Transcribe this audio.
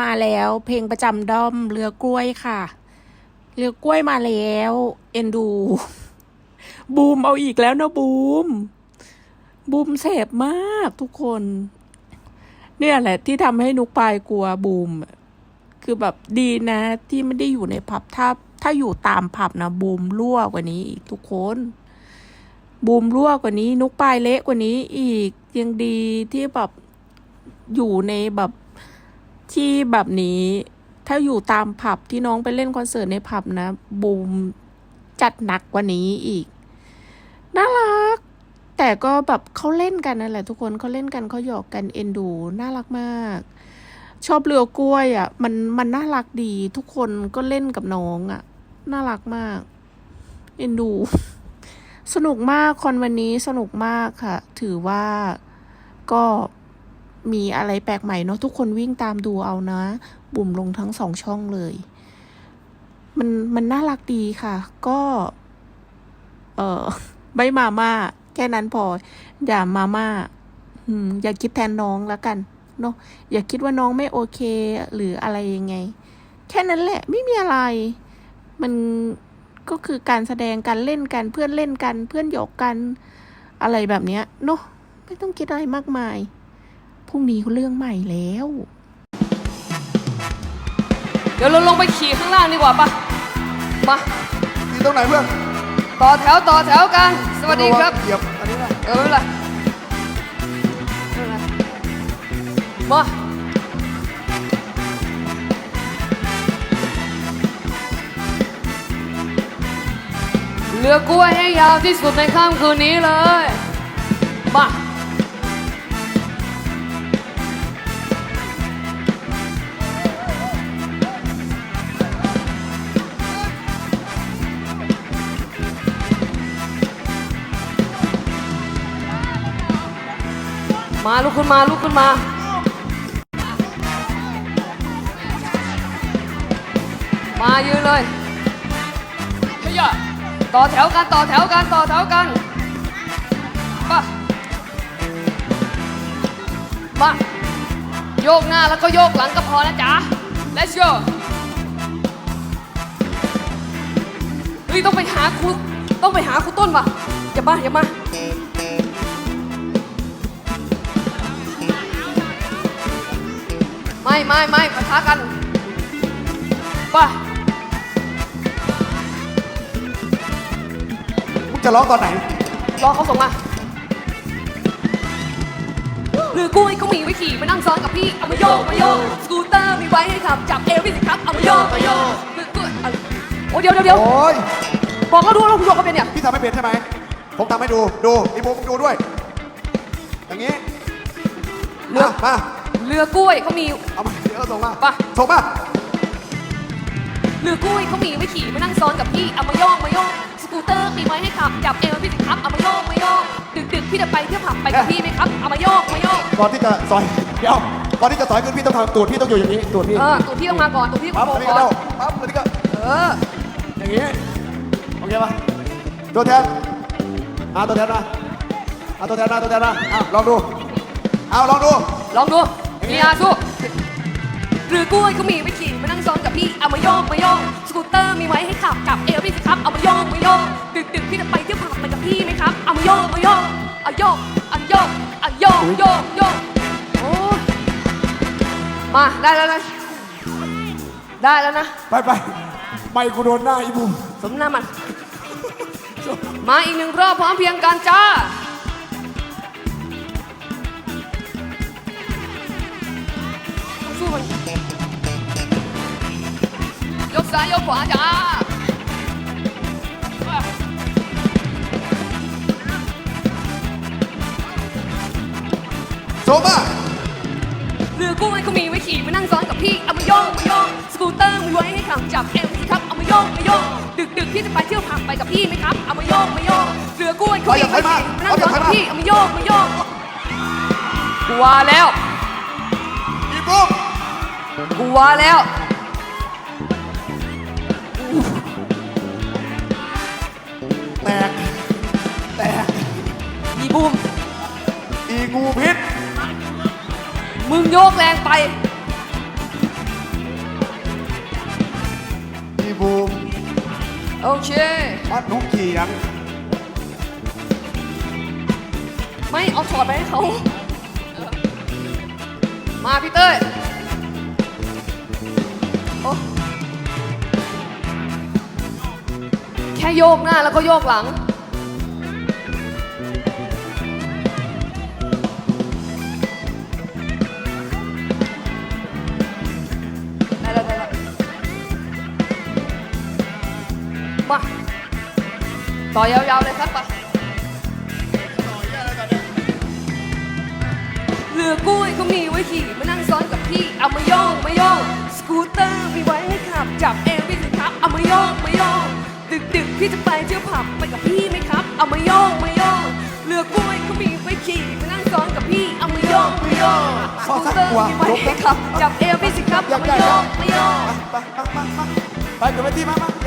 มาแล้ว เพลงประจำด้อมเรือกล้วยค่ะ เรือกล้วยมาแล้ว เอ็นดู บูมเอาอีกแล้วนะบูม บูมเสพมากทุกคน เนี่ยแหละที่ทำให้นุกปายกลัวบูม คือแบบดีนะ ที่ไม่ได้อยู่ในผับถ้าถ้าอยู่ตามผับนะบูมรั่วกว่านี้อีกทุกคนบูมรั่วกว่านี้ นุกปายเละกว่านี้อีกยังดีที่แบบอยู่ในแบบ ที่แบบนี้ถ้าอยู่ตามผับที่น้องไปเล่นคอนเสิร์ตในผับนะ บูมจัดหนักกว่านี้อีก น่ารัก แต่ก็แบบเขาเล่นกันนั่นแหละทุกคนเขาเล่นกันเขาหยอกกันเอ็นดู น่ารักมาก ชอบเรือกล้วยอะ มันมันน่ารักดี ทุกคนก็เล่นกับน้องอะ น่ารักมาก เอ็นดู สนุกมากคอนวันนี้สนุกมากค่ะ ถือว่าก็ มีอะไรแปลกใหม่เนาะทุกคนวิ่งตามดูเอานะ บุ่มลงทั้งสองช่องเลย มันมันน่ารักดีค่ะ ก็ เออไม่มาม่าแค่นั้นพอ อย่ามาม่าอืมอย่าคิดแทนน้องแล้วกันเนาะอย่าคิดว่าน้องไม่โอเค หรืออะไรยังไง แค่นั้นแหละ ไม่มีอะไร มันก็คือการแสดงการเล่นกันเพื่อนเล่นกัน เพื่อนหยอกกัน อะไรแบบเนี้ยเนาะไม่ต้องคิดอะไรมากมาย พรุ่งนี้เรื่องใหม่แล้ว เดี๋ยวเราลงไปขี่ข้างล่างดีกว่าปะมาอยู่ตรงไหนเพื่อนต่อแถวต่อแถวกัน สวัสดีครับ เหยียบอันนี้นะเออไม่เป็นไรไม่เป็นไรมาเรือกล้วยให้ยาวที่สุดในค่ำคืนนี้เลย มา มาลุกขึ้นมาลุกขึ้นมา มายืนเลยเฮียต่อแถวกันต่อแถวกันต่อแถวกันมามาโยกหน้าแล้วก็โยกหลังก็พอนะจ๊ะ let's go เฮ้ยต้องไปหาครูต้องไปหาครูต้นว่ะอย่ามาอย่ามา ไม่ไม่ไม่ปะทะกันไป่ะมึงจะร้องตอนไหน รอเขาส่งมาหรือกุ้ยก็มีไว้ขี่มานั่งซ้อนกับพี่เอามาโยกมาโยกสกูตเตอร์มีไว้ให้ขับจับเอวพี่สิครับเอามาโยกมาโยกหรือกุ้ยอะไรโอ้เดี๋ยวเดี๋ยวเดี๋ยวโอ้ย บอกเขาดูแล้วคุณโยกเขาเป็นเนี่ยพี่ทำไม่เป็นใช่ไหม ผมทำให้ดู ดูอีโมมึงดูด้วย อย่างนี้เรือมามา เรือกล้วยเขามี เอามาเดี๋ยวเราส่งมาไป ส่งมาหรือกุ้ยเขามีไว้ขี่มานั่งซ้อนกับพี่เอามาโยกมาโยกสกูตเตอร์มีไว้ให้ขับจับเอวพี่สิครับเอามาโยกมาโยกดึกดึกๆพี่จะไปเที่ยวผับไปกับพี่ไหมครับเอามาโยกมาโยกก่อนที่จะซอยเดี๋ยวก่อนที่จะซอยขึ้นพี่ต้องทำตูดพี่ต้องอยู่อย่างนี้ตูดพี่เออตัวพี่ต้องมาก่อนตัวพี่ต้ปั๊อบงอันนี้โผก็ล่ก่เด้าอนปั๊บอันนี้ก็เอออย่างนี้โอเคปะตัวแทนอ่าตัวแทนนะอ่าตัวแทนนะตัวแทนนะอะลองดูเอาลองดูลองดู มีอาสู้หรือกล้วยก็มีไว้ขี่มานั่งซ้อนกับพี่เอามาโยกมาโยกสกูตเตอร์มีไว้ให้ขับจับเอวพี่สิครับเอามาโยกมาโยกดึกดึกพี่จะไปเที่ยวผับไปกับพี่ไหมครับเอามาโยกมาโยกเอาโยกเอาโยกเอาโยกโยกโยกโอ้มาได้แล้วนะได้แล้วนะ ไปไปไม่กูโดนหน้าอีบุมสมหน้ามัน มาอีกหนึ่งรอบพร้อมเพรียงกันจ้า ซ้ายยกขวาจ้าส่งมาเรือกุ้งไอ้ก็มีไว้ขี่มานั่งซ้อนกับพี่เอามาโยกมาโยกสกูตเตอร์มีไว้ให้ขับจับเอวสิครับเอามาโยกมาโยกดึกดึกพี่จะไปเที่ยวผับไปกับพี่ไหมครับเอามาโยกมาโยกเรือกุ้งไอ้ก็มีไว้ขี่มานั่งซ้อนกับพี่เอามาโยกมาโยกกูว่าแล้วอีบุมกูว่าแล้ว ภูมอีงูพิษ มึงโยกแรงไป อีบูมโอเค มัดนุกเขียง ไม่เอาถอดไปให้เขา มาพี่เต้ยแค่โยกหน้าแล้วก็โยกหลัง ต่อยาวๆเลยครับไปเรือกล้วยเขามีไว้ขี่มานั่งซ้อนกับพี่เอามาโยงมาโยงสกูตเตอร์มีไว้ให้ขับ จับเอวพี่สิครับเอามาโยงมาโยงดึกดึกๆพี่จะไปเที่ยวผับไปกับพี่ไหมครับเอามาโยงมาโยงเรือกล้วยเขามีไว้ขี่มานั่งซ้อนกับพี่เอามาโยงมาโยงสกูตเตอร์มีไว้ให้ขับจับเอวพี่สิครับเอามาโยงมาโยงไปไปไปไปไปขึ้นไปที่มามา